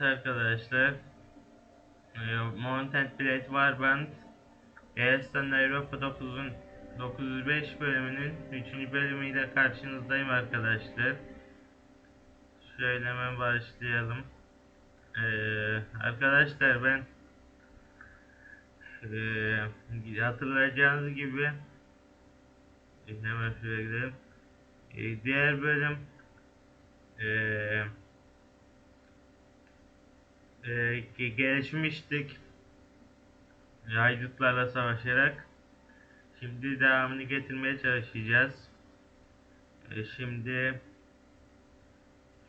arkadaşlar. Ee, Mountain Blade Warband Erastan Europa 9'un 905 bölümünün 3. bölümüyle karşınızdayım arkadaşlar. Şöyle hemen başlayalım. Ee, arkadaşlar ben ee, hatırlayacağınız gibi e, hemen şuraya gidelim. Ee, diğer bölüm eee e, ge- gelişmiştik. Haydutlarla savaşarak. Şimdi devamını getirmeye çalışacağız. E, şimdi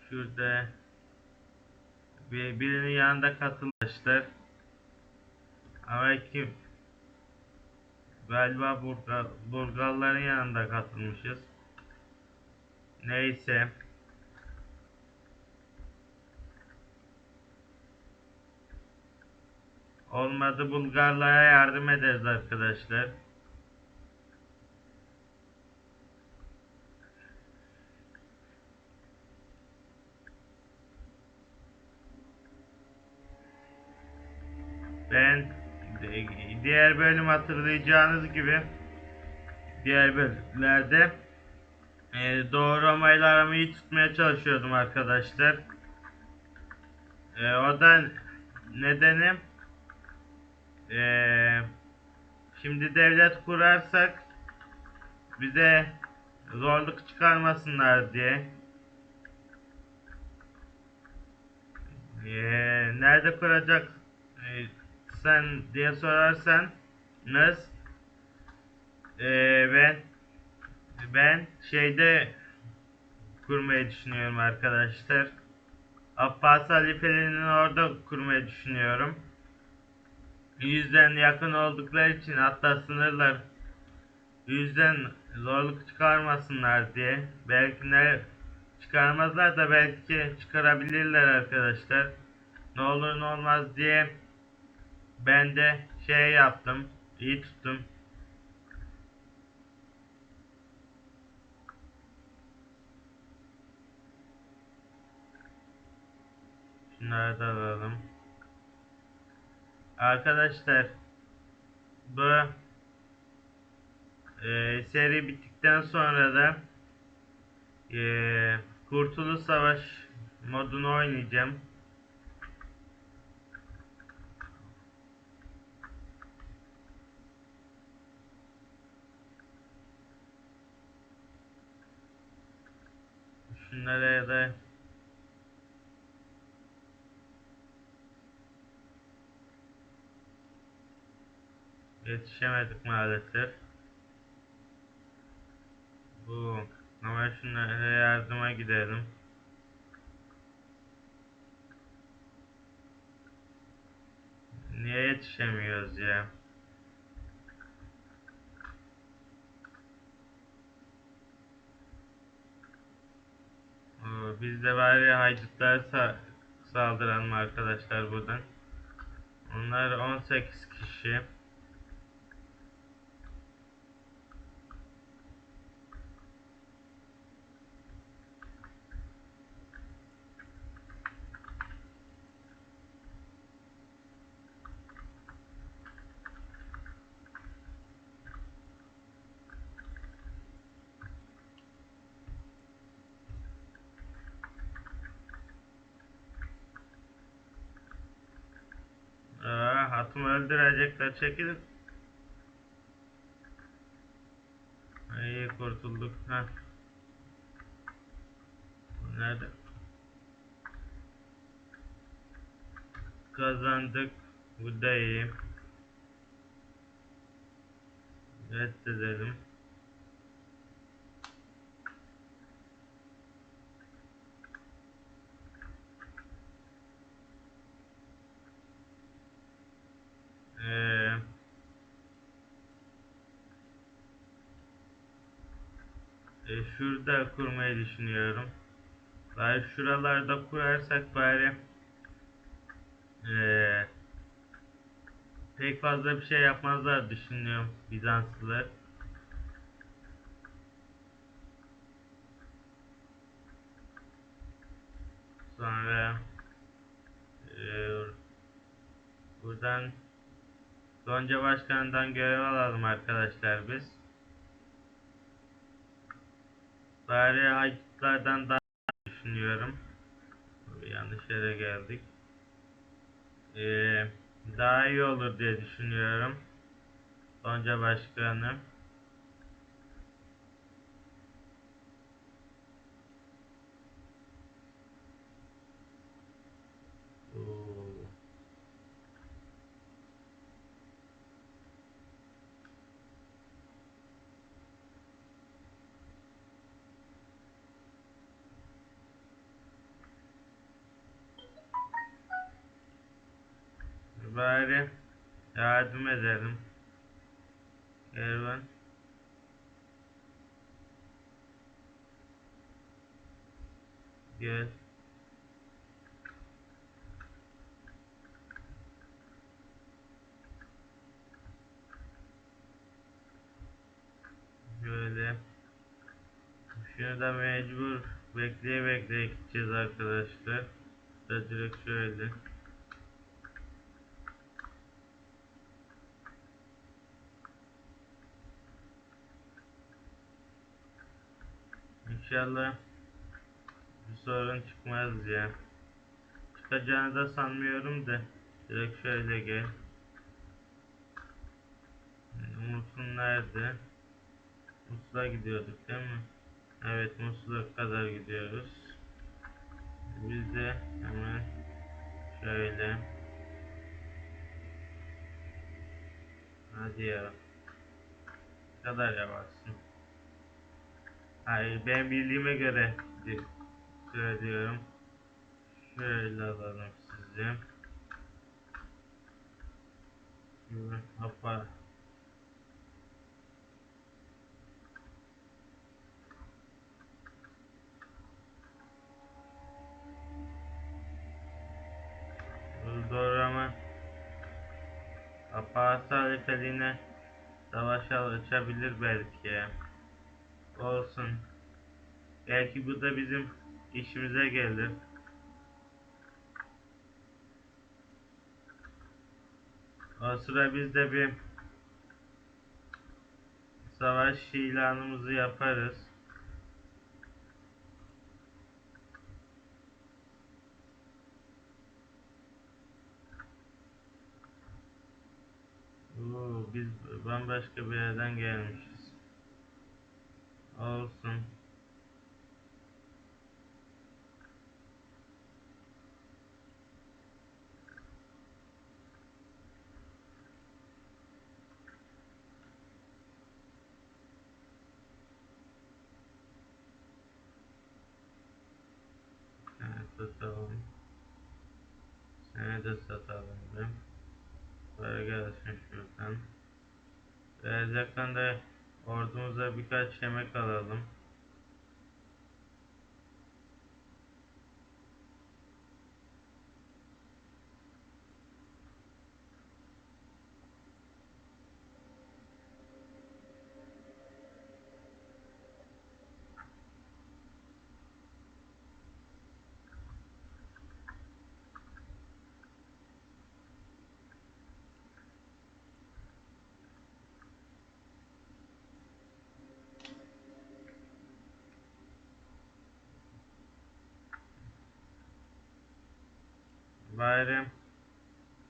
şurada bir, birinin yanında katılmışlar. Ama kim? Galiba Burgal, Burgalların yanında katılmışız. Neyse. Olmadı Bulgarlara yardım ederiz arkadaşlar. Ben diğer bölüm hatırlayacağınız gibi diğer bölümlerde e, Doğu Roma ile aramı iyi tutmaya çalışıyordum arkadaşlar. E, o da nedeni ee, şimdi devlet kurarsak bize zorluk çıkarmasınlar diye. Ee, nerede kuracak ee, sen diye sorarsan nasıl ee, ben ben şeyde kurmayı düşünüyorum arkadaşlar. Abbas halifeliğini orada kurmayı düşünüyorum yüzden yakın oldukları için hatta sınırlar. Yüzden zorluk çıkarmasınlar diye. Belki ne çıkarmazlar da belki çıkarabilirler arkadaşlar. Ne olur ne olmaz diye ben de şey yaptım iyi tuttum. Şunları da alalım Arkadaşlar bu e, seri bittikten sonra da e, Kurtuluş Savaş modunu oynayacağım. Şunlara da Yetişemedik maalesef. Bu ama şunlara yardıma gidelim. Niye yetişemiyoruz ya? Oo, Biz de bari haydutlara sa arkadaşlar buradan. Onlar 18 kişi. Aa, hatımı öldürecekler çekilin. İyi kurtulduk. Heh. Nerede? Kazandık. Bu da iyi. Reddedelim. Ee, e, şurada kurmayı düşünüyorum. Bari şuralarda kurarsak bari ee, pek fazla bir şey yapmazlar düşünüyorum Bizanslılar. Sonra Buradan Gonca Başkan'dan görev alalım arkadaşlar biz. Bari Aykutlardan daha düşünüyorum. Yanlış yere geldik. Ee, daha iyi olur diye düşünüyorum. Gonca Başkanım. Oo. Bari yardım edelim. Kervan. Gel. Böyle. Şunu da mecbur bekleye bekleye gideceğiz arkadaşlar. Da direkt şöyle. İnşallah bir sorun çıkmaz ya. Çıkacağını da sanmıyorum da. Direkt şöyle gel. Umut'un nerede? Musul'a gidiyorduk değil mi? Evet Musul'a kadar gidiyoruz. Biz de hemen şöyle. Hadi ya. Ne kadar yavaşsın. Hayır ben bildiğime göre di- söylüyorum. Şöyle alalım sizi. Şöyle hoppa. Doğru ama Apası alifeliğine savaş açabilir belki. Olsun. Belki bu da bizim işimize gelir. O sıra biz de bir savaş ilanımızı yaparız. Oo, biz bambaşka bir yerden gelmişiz. Olsun. Evet, satalım. Seni de satalım bir. Böyle gelsin şuradan. Biraz yakında ordumuza birkaç yemek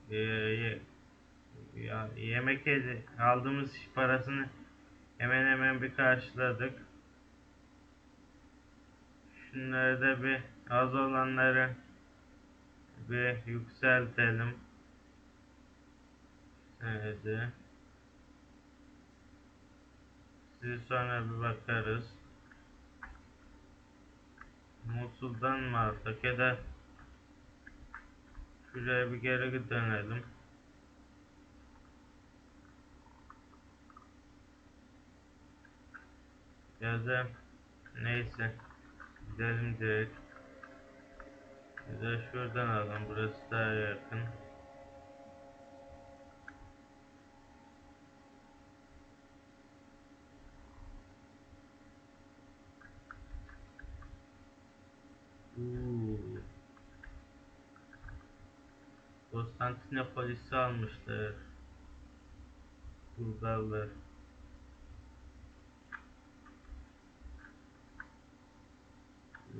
eee, ye- ya, yemek yedi. Aldığımız parasını hemen hemen bir karşıladık. Şunları da bir az olanları bir yükseltelim. Evet. Sizi sonra bir bakarız. Musul'dan mı alsak ya da şuraya bir geri dönelim. Ya da neyse gidelim direkt. Bir de şuradan alalım burası daha yakın. Oo. Konstantinopolis'i almışlar. Bulgarlar. Ee,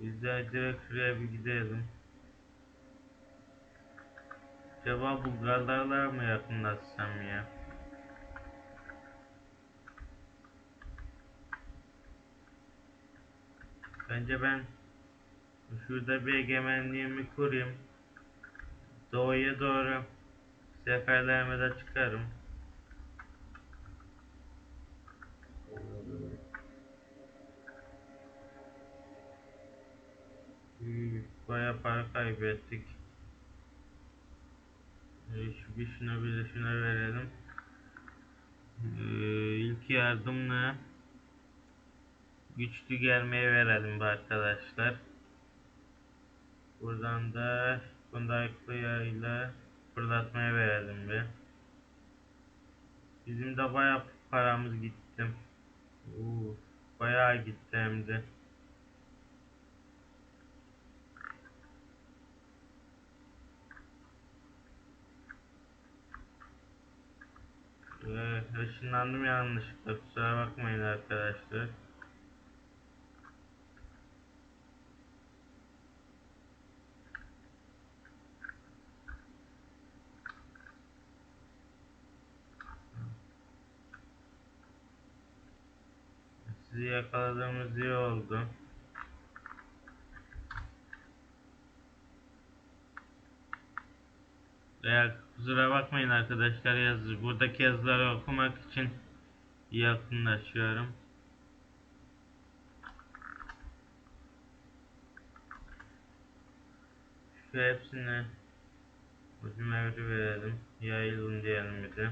Biz de direkt şuraya bir gidelim. Acaba Bulgarlarla mı yakınlaşsam ya? Bence ben şurada bir egemenliğimi kurayım. Doğuya doğru seferlerime de çıkarım. Üy, Bayağı para kaybettik. Ee, bir şuna bir de şuna verelim. Ee, ilk yardımla güçlü gelmeye verelim arkadaşlar. Buradan da kundaklı yayla fırlatmaya verelim bir. Bizim de bayağı paramız gitti. Oo, bayağı gitti hem de. Ee, ışınlandım yanlışlıkla kusura bakmayın arkadaşlar. Sizi yakaladığımız iyi oldu. Veya kusura bakmayın arkadaşlar yazı. Buradaki yazıları okumak için yakınlaşıyorum. Şu hepsine ucum evri verelim. Yayılın diyelim bir de.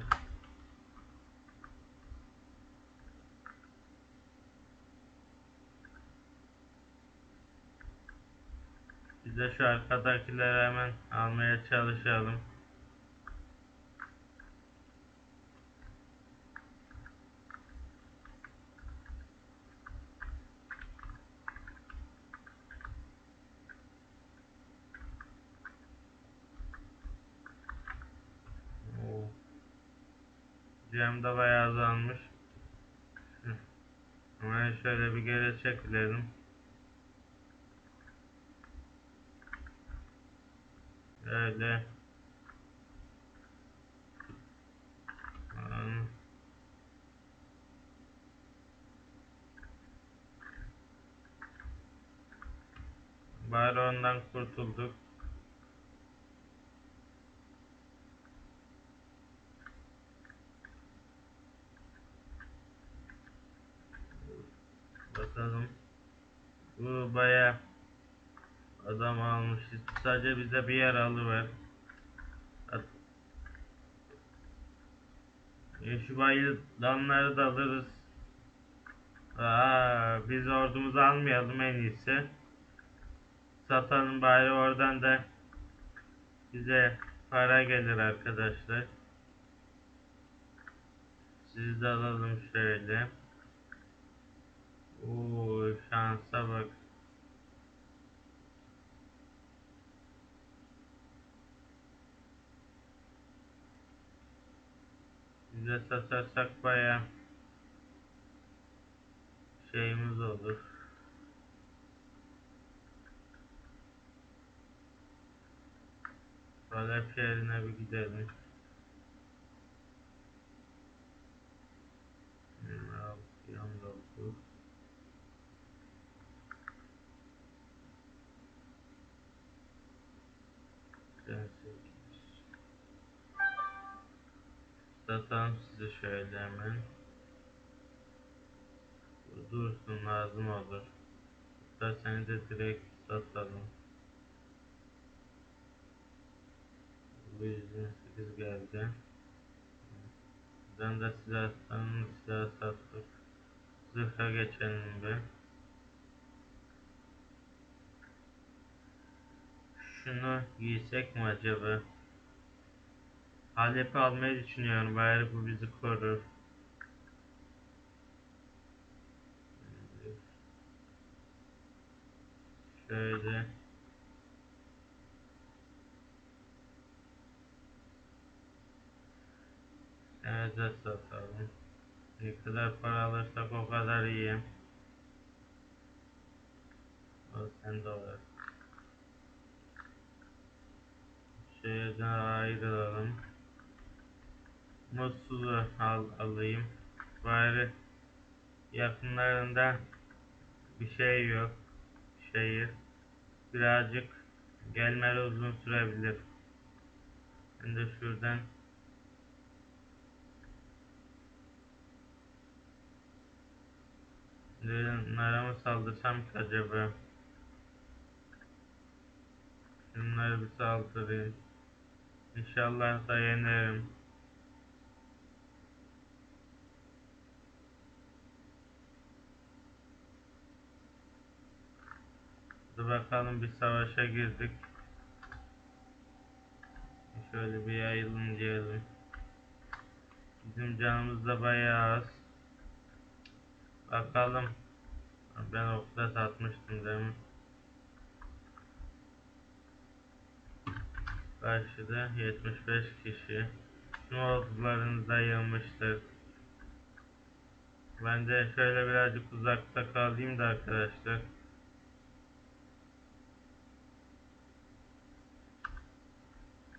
Biz de şu arkadakileri hemen almaya çalışalım. Cem de bayağı azalmış. Hemen şöyle bir geri çekilelim. Öyle. Aa. Bari ondan kurtulduk. Bakalım. Bu baya adam almışız. Sadece bize bir yer alıver. E, şu bayılanları da alırız. Aa, biz ordumuzu almayalım en iyisi. Satalım bari oradan da bize para gelir arkadaşlar. Sizi de alalım şöyle. Oo şansa bak. Bize satarsak baya şeyimiz olur. Halep şehrine bir gidelim. Yirmi Satalım size şöyle hemen. Dursun lazım olur. Hatta seni de direkt satalım. Bu 128 geldi. Bizden de silahtan silah sattık. Zırha geçelim be. Şunu giysek mi acaba? HDP almayı düşünüyorum. Bayarı bu bizi korur. Şöyle. Evet satalım. Ne kadar para alırsak o kadar iyi. O sen dolar. Şehirden ayrılalım. Mutsuz'u al, alayım. Bari yakınlarında bir şey yok. Şehir. Birazcık gelmeli uzun sürebilir. Ben de şuradan Bunlara mı saldırsam ki acaba? Şunları bir saldırayım. İnşallah da Hadi bakalım bir savaşa girdik. Şöyle bir yayılın diyelim. Bizim canımız da bayağı az. Bakalım. Ben okta satmıştım mi? Karşıda 75 kişi. Şu ordularını da yığmıştır. Ben de şöyle birazcık uzakta kalayım da arkadaşlar.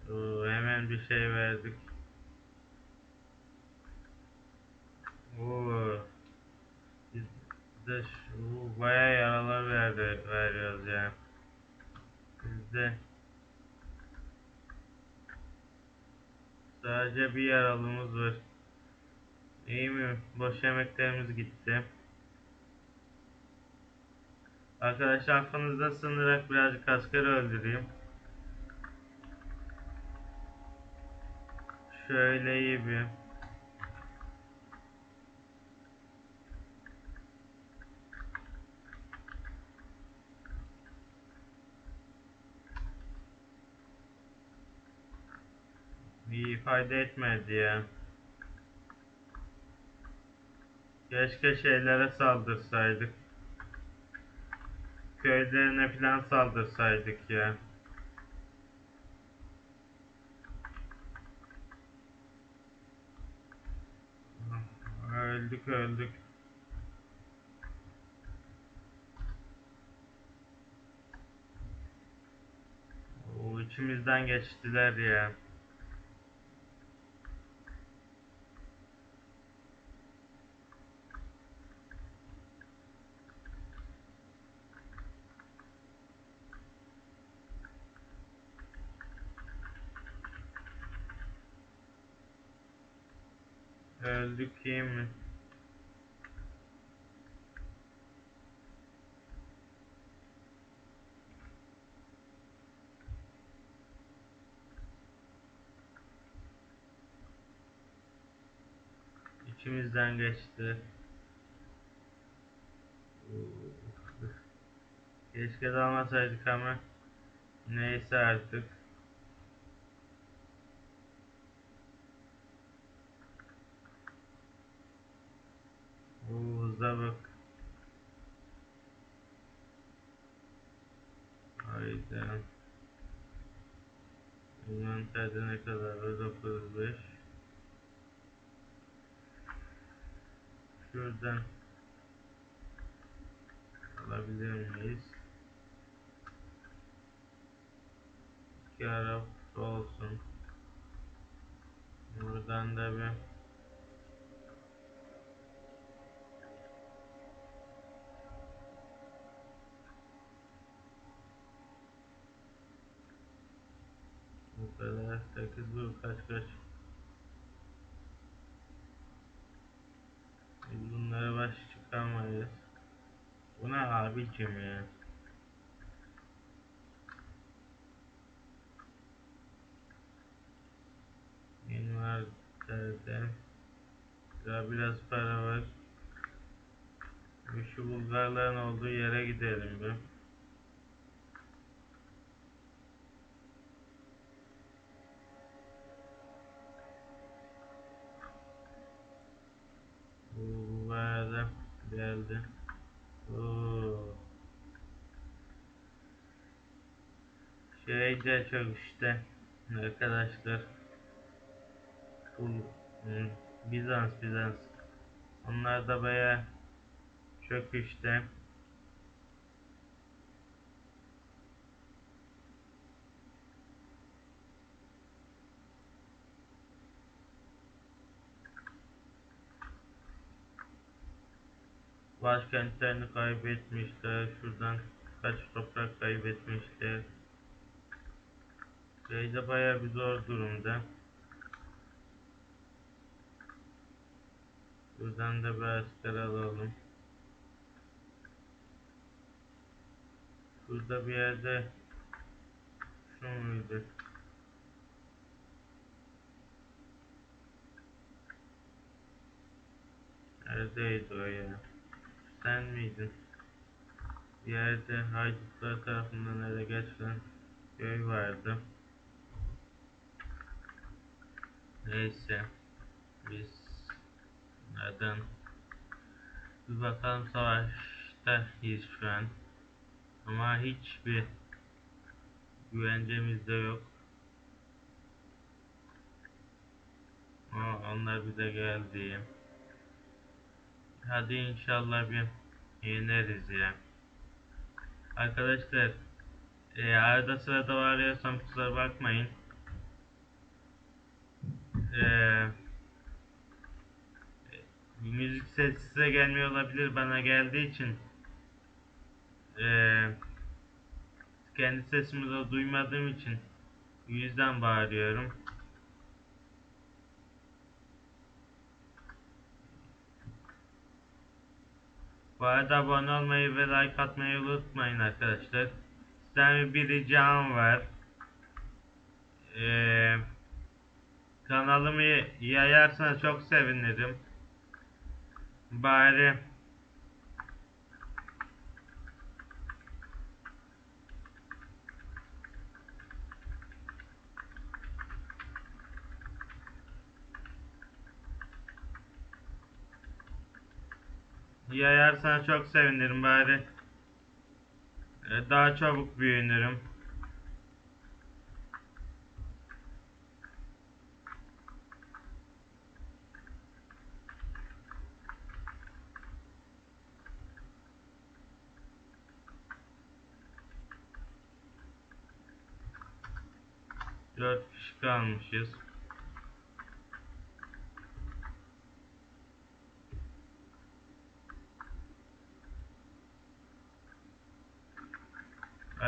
Oo, hemen bir şey verdik. Oo. Biz de şu bayağı yaralar verdi, veriyoruz ya. Bizde sadece bir yaralımız var. İyi mi? Boş yemeklerimiz gitti. Arkadaşlar affınızda sığınarak birazcık asker öldüreyim. Şöyle bir İyi ifade etmedi ya. Keşke şeylere saldırsaydık. Köylerine falan saldırsaydık ya. Öldük. O içimizden geçtiler ya. Öldük mi? İçimizden geçti. Keşke dalmasaydık ama neyse artık. Oo, hıza bak. Hayda. Inventerde ne kadar var? 95. Şuradan alabilir miyiz? İki Arap olsun. Buradan da bir Bu kadar 8 bu kaç kaç Biz bunlara baş çıkamayız. Bu ne abicim ya? Envanterden Daha biraz para var. Şu Bulgarların olduğu yere gidelim bir Bu bayağı da geldi. Oo. De çok işte arkadaşlar. Bu hmm, Bizans, Bizans. Onlar da baya çöküşte. Başkentlerini kaybetmişler. Şuradan kaç toprak kaybetmişler. Şeyde baya bir zor durumda. Buradan da bir asker alalım. Burada bir yerde şu muydu? Neredeydi o ya? Sen miydin? Bir yerde haydutlar tarafından ele geçen köy vardı. Neyse. Biz nereden bir bakalım savaştayız şu an. Ama hiçbir güvencemiz de yok. Ama onlar bize geldi. Hadi inşallah bir yeneriz ya. Arkadaşlar e, arada sırada varıyorsam kusura bakmayın. Eee müzik sesi size gelmiyor olabilir bana geldiği için eee kendi sesimi de duymadığım için yüzden bağırıyorum. Bu arada abone olmayı ve like atmayı unutmayın arkadaşlar. Sizden bir ricam var. Ee, kanalımı yayarsanız çok sevinirim. Bari Yayarsan çok sevinirim bari. e, Daha çabuk büyünürüm. Dört kişi kalmışız.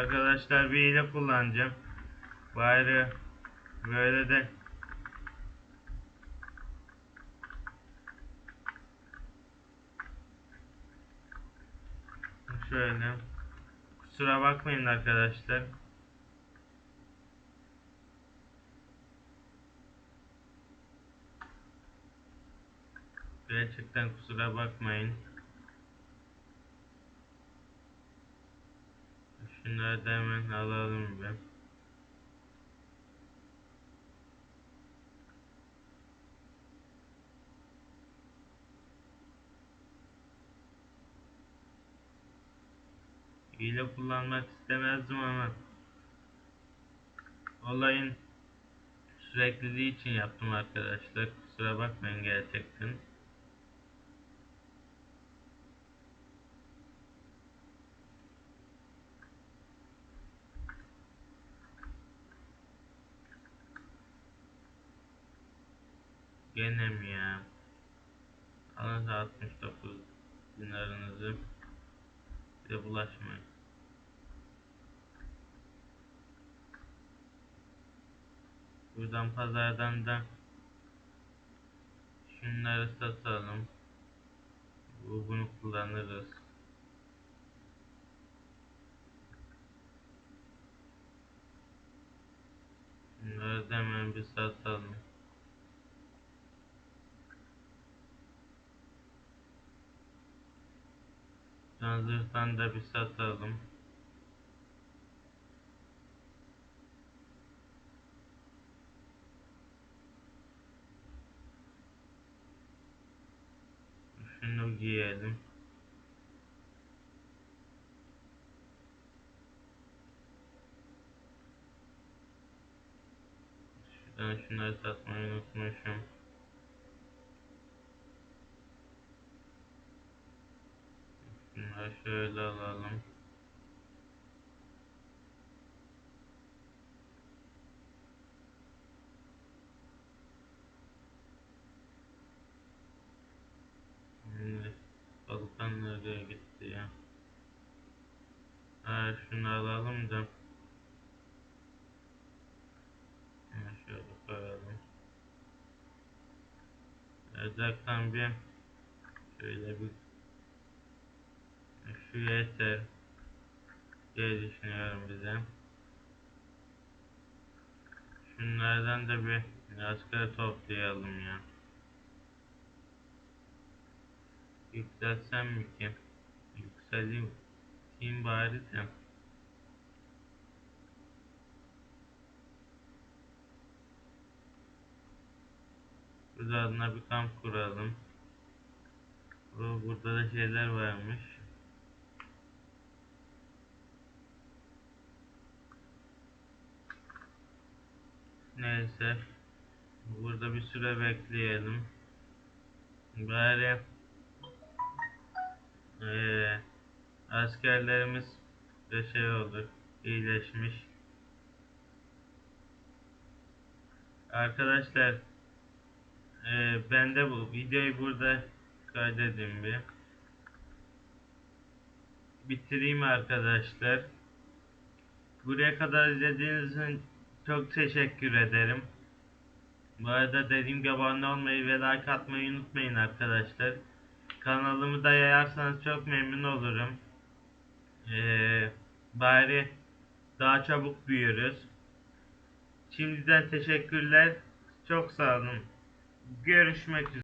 Arkadaşlar bir hile kullanacağım. Bari böyle de şöyle kusura bakmayın arkadaşlar. Gerçekten kusura bakmayın. Şunları da hemen alalım bir. Hile kullanmak istemezdim ama olayın sürekliliği için yaptım arkadaşlar. Kusura bakmayın gerçekten. Gene ya? Alın 69 dinarınızı. Bir de bulaşmayın. Buradan pazardan da şunları satalım. Bu bunu kullanırız. Bunları da hemen bir satalım. Zırhtan da bir satalım. Şunu giyelim. Şuradan şunları satmayı unutmuşum. Ha, şöyle alalım. Şimdi Balkan nereye gitti ya? Ha, şunu alalım da. Şöyle koyalım. Erzaktan bir şöyle bir yeter diye düşünüyorum bize. Şunlardan da bir asker toplayalım ya. Yükseltsem mi ki? Yükseleyim. Yükseleyim bari de. Burada adına bir kamp kuralım. Bu- Burada da şeyler varmış. Neyse. Burada bir süre bekleyelim. Bari eee, askerlerimiz de şey olur, iyileşmiş. Arkadaşlar eee, ben de bu videoyu burada kaydedeyim bir. Bitireyim arkadaşlar. Buraya kadar izlediğiniz için çok teşekkür ederim. Bu arada dediğim gibi abone olmayı ve like atmayı unutmayın arkadaşlar. Kanalımı da yayarsanız çok memnun olurum. Ee, bari daha çabuk büyürüz. Şimdiden teşekkürler. Çok sağ olun. Görüşmek üzere.